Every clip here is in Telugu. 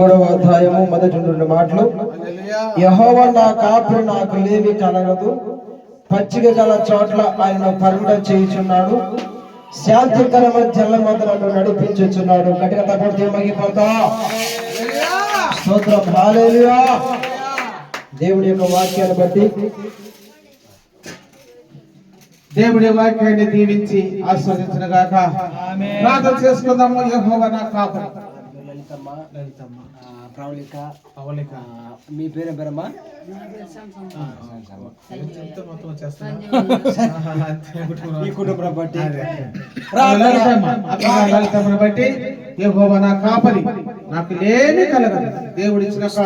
మూడవ అధ్యాయము మొదటి రెండు మాటలు. యహోవ నా కాపురి నాకు లేవి కలగదు పచ్చిక గల చోట్ల ఆయన పరుగుడ చేయుచున్నాడు. శాంతికరమైన జల మొదలను నడిపించుచున్నాడు. గట్టిగా తప్పటి మగిపోతా స్తోత్రం. హల్లెలూయా. దేవుడి యొక్క వాక్యాన్ని బట్టి. దేవుడి వాక్యాన్ని దీవించి ఆస్వాదించిన గాక ప్రార్థన చేసుకుందాము. యెహోవా నా కాపురి. లలితమ్మ లలితమ్మ. ప్రవళిక పవలిక మీ పేరు పేరమ్మా? కుటుంబం. బట్టి. లలితమ్మను బట్టి యెహోవా నా కాపరి. నాకు లేమి కలగదు. దేవుడు ఇచ్చిన ఒక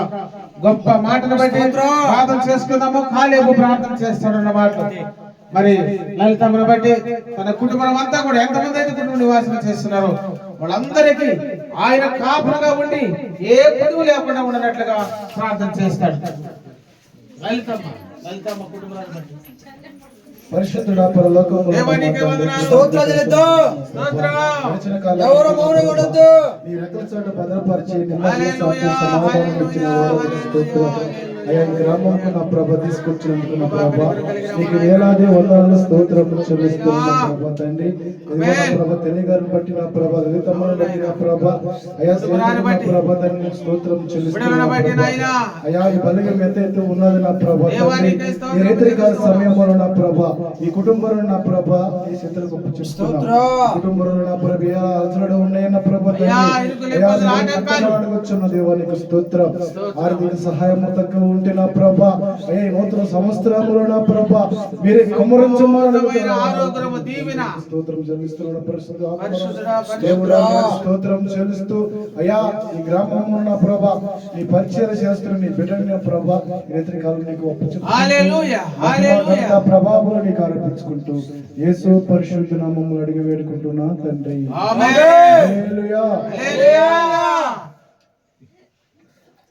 గొప్ప మాటను బట్టి ప్రార్థన చేసుకుందాము. కాలేబు ప్రార్థన చేస్తాడన్న మాటలు మరి లలితమ్మను బట్టి తన కుటుంబం అంతా కూడా ఎంతమంది అయితే కుటుంబ నివాసం చేస్తున్నారో వాళ్ళందరికీ ఆయన కాపురగా ఉండి ఏ పొదువు లేకుండా ఉండనట్లుగా ప్రార్థన చేస్తాడు. లలితమ్మ లలితమ్మ కుటుంబాన్ని బట్టి. పరిశుద్ధుడా ఎవరు నీ రెక్కల చాట భద్రపరిచి అయ్యా ఈ గ్రామంకు నా ప్రభ తీసుకొచ్చినందుకు నా ప్రభ నీకు వేలాది వందల స్తోత్రం చెల్లిస్తున్నాను నా ప్రభ తండ్రి ఇదిగో నా ప్రభ తెలియగారిని బట్టి నా ప్రభ లలితమ్మను బట్టి నా ప్రభ అయ్యా ప్రభ తండ్రి స్తోత్రం చెల్లిస్తున్నాను. నాయనా. అయ్యా ఈ బలిగం ఎంత అయితే ఉన్నది నా ప్రభ ఈ రైతుల సమయంలో నా ప్రభ ఈ కుటుంబంలో నా ప్రభ ఈ చేస్తున్నాను స్తోత్రం. కుటుంబంలో నా ప్రభ ఏ ఉన్నాయన్న ప్రభ తండ్రి. అయ్యా, ఇరుకులు అయ్యా, ఇబ్బందులు నేను ఆటంకాలు. ఎంతగా అడగొచ్చున్న దేవా నీకు స్తోత్రం ఆర్థిక సహాయం తక్కువ ఉంటే నా ప్రభ. ఈ నూతన సంవత్సరంలో నా ప్రభ. మీరే. స్తోత్రం చెల్లిస్తున్నాడు చెల్లిస్తూ అయ్యా ఈ గ్రామంలో నా ప్రభ నీ పరిచయం చేస్తున్న నీ బిడ్డని నా ప్రభ రైతుల కాలం నీకు. ఒప్పుచుకుంటూ ప్రభావం నీకు ఆరోపించుకుంటూ యేసు పరిశుద్ధ నామములు అడిగి వేడుకుంటున్నా తండ్రి.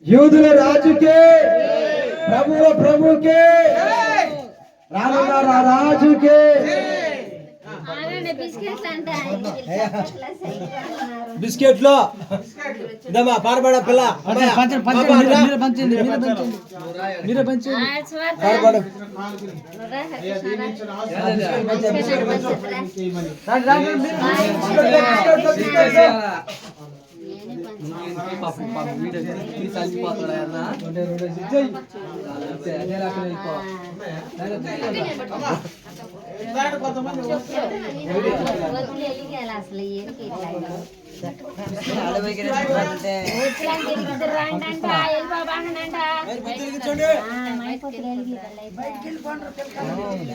యూదుల రాజుకే ప్రభుల ప్రభుకే రానున్న రా రాజుకే బిస్కెట్లో ఇదమ్మా పాడబడ పిల్ల. అమ్మాయ, పాడబడు దాంట్లో కొంతమంది అసలు ఏంటి ఇట్లా వచ్చినాక ఇద్దరు రండి